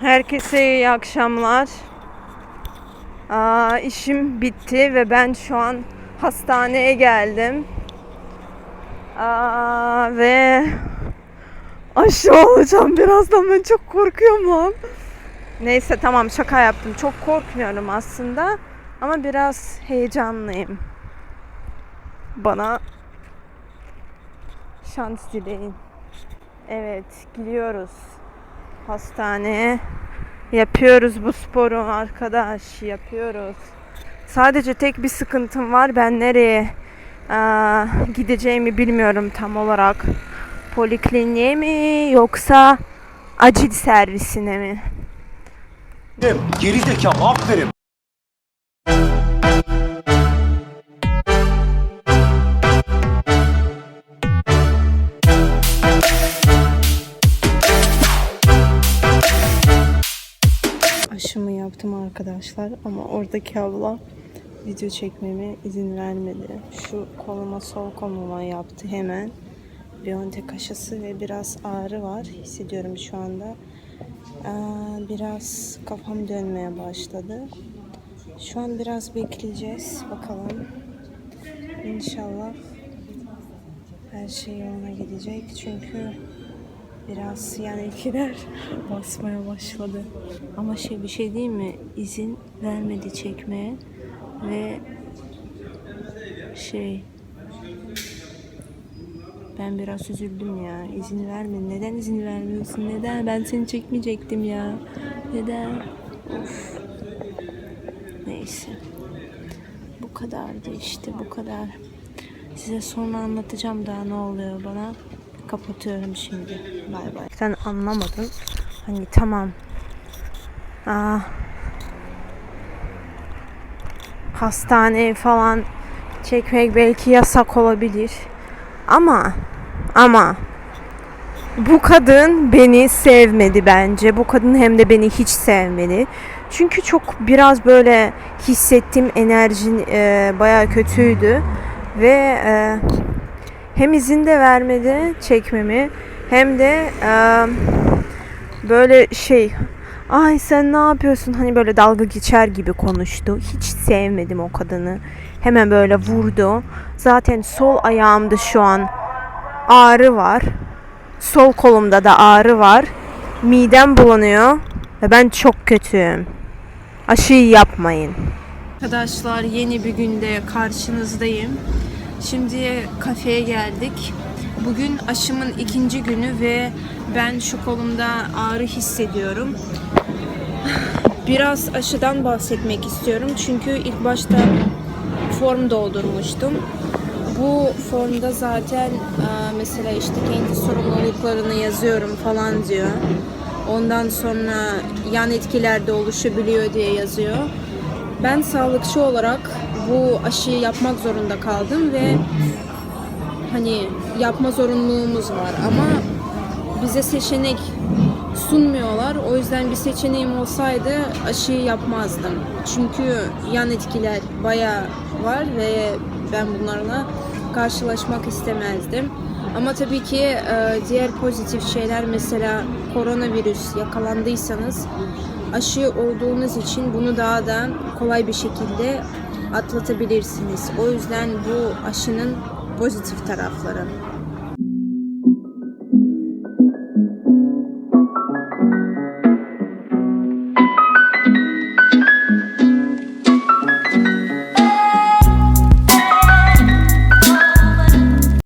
Herkese iyi akşamlar. Aa, işim bitti ve ben şu an hastaneye geldim. Aa, ve aşı olacağım birazdan ben çok korkuyorum lan. Neyse tamam şaka yaptım. Çok korkmuyorum aslında ama biraz heyecanlıyım. Bana şans dileyin. Evet, gidiyoruz hastaneye. Yapıyoruz bu sporu arkadaş, yapıyoruz. Sadece tek bir sıkıntım var. Ben nereye aa, gideceğimi bilmiyorum tam olarak. Polikliniğe mi yoksa acil servisine mi? Geri zekalı aferin. Aşımı yaptım arkadaşlar ama oradaki abla video çekmeme izin vermedi. Şu koluma sol koluma yaptı hemen. Biontech aşısı ve biraz ağrı var. Hissediyorum şu anda. Biraz kafam dönmeye başladı. Şu an biraz bekleyeceğiz. Bakalım. İnşallah her şey yoluna gidecek. Çünkü biraz yan etkiler basmaya başladı. Ama şey bir şey değil mi? İzin vermedi çekmeye ve şey ben biraz üzüldüm ya. İzin vermedi. Neden izin vermiyorsun? Neden? Ben seni çekmeyecektim ya. Neden? Of. Neyse. Bu kadardı işte bu kadar. Size sonra anlatacağım daha ne oluyor bana. Kapatıyorum şimdi. Bay bay. Sen anlamadın. Hani tamam. Aa, hastaneye falan çekmek belki yasak olabilir. Ama ama bu kadın beni sevmedi bence. Bu kadın hem de beni hiç sevmedi. Çünkü çok biraz böyle hissettiğim enerjin e, baya kötüydü ve e, hem izin de vermedi çekmemi hem de e, böyle şey ay sen ne yapıyorsun hani böyle dalga geçer gibi konuştu. Hiç sevmedim o kadını. Hemen böyle vurdu. Zaten sol ayağımda şu an ağrı var. Sol kolumda da ağrı var. Midem bulanıyor ve ben çok kötüyüm. Aşıyı yapmayın. Arkadaşlar yeni bir günde karşınızdayım. Şimdi kafeye geldik. Bugün aşımın ikinci günü ve ben şu kolumda ağrı hissediyorum. Biraz aşıdan bahsetmek istiyorum. Çünkü ilk başta form doldurmuştum. Bu formda zaten e, mesela işte kendi sorumluluklarını yazıyorum falan diyor. Ondan sonra yan etkiler de oluşabiliyor diye yazıyor. Ben sağlıkçı olarak bu aşıyı yapmak zorunda kaldım ve hani yapma zorunluluğumuz var ama bize seçenek sunmuyorlar. O yüzden bir seçeneğim olsaydı aşıyı yapmazdım. Çünkü yan etkiler bayağı var ve ben bunlarla karşılaşmak istemezdim. Ama tabii ki e, diğer pozitif şeyler mesela koronavirüs yakalandıysanız aşı olduğunuz için bunu daha da kolay bir şekilde atlatabilirsiniz. O yüzden bu aşının pozitif tarafları.